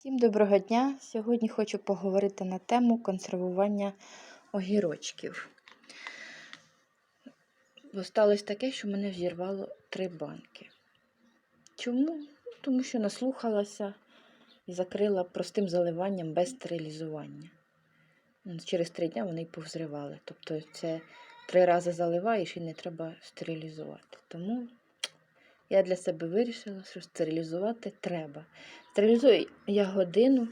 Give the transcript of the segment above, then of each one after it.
Всім доброго дня! Сьогодні хочу поговорити на тему консервування огірочків. Бо сталося таке, що мене взірвало три банки. Чому? Тому що наслухалася і закрила простим заливанням без стерилізування. Ну, Через три дні вони й повзривали. Тобто це три рази заливаєш і не треба стерилізувати. Тому я для себе вирішила, що стерилізувати треба. Стерилізую я годину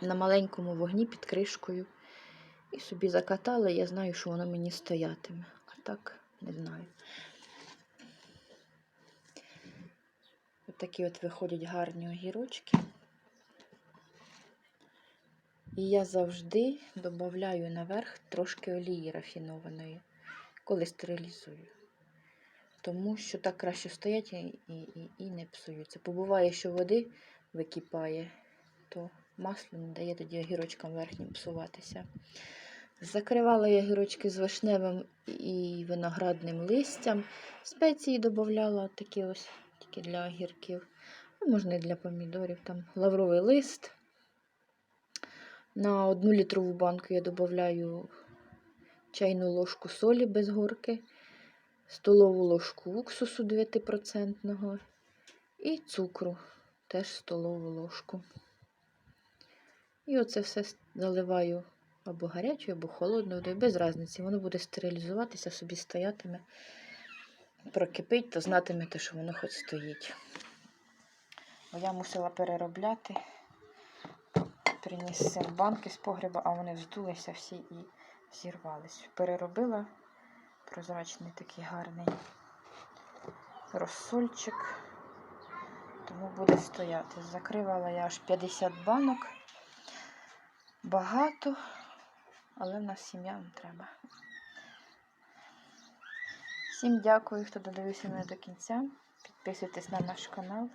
на маленькому вогні під кришкою. І собі закатала, я знаю, що воно мені стоятиме. А так не знаю. Ось такі от виходять гарні огірочки. І я завжди додаю наверх трошки олії рафінованої, коли стерилізую тому що так краще стоять і, і, і, не псуються. Побуває, що води википає, то масло не дає тоді огірочкам верхнім псуватися. Закривала я огірочки з вишневим і виноградним листям. Спеції додавала такі ось тільки для огірків. А можна і для помідорів. Там лавровий лист. На одну літрову банку я додаю чайну ложку солі без горки столову ложку уксусу 9% і цукру теж столову ложку. І оце все заливаю або гарячою, або холодною водою, без різниці. Воно буде стерилізуватися, собі стоятиме, прокипить, то знатимете, що воно хоч стоїть. Я мусила переробляти, приніс сир банки з погреба, а вони вздулися всі і зірвались. Переробила прозрачний такий гарний розсольчик, тому буде стояти. Закривала я аж 50 банок. Багато, але в нас сім'я не треба. Всім дякую, хто додивився мене до кінця. Підписуйтесь на наш канал.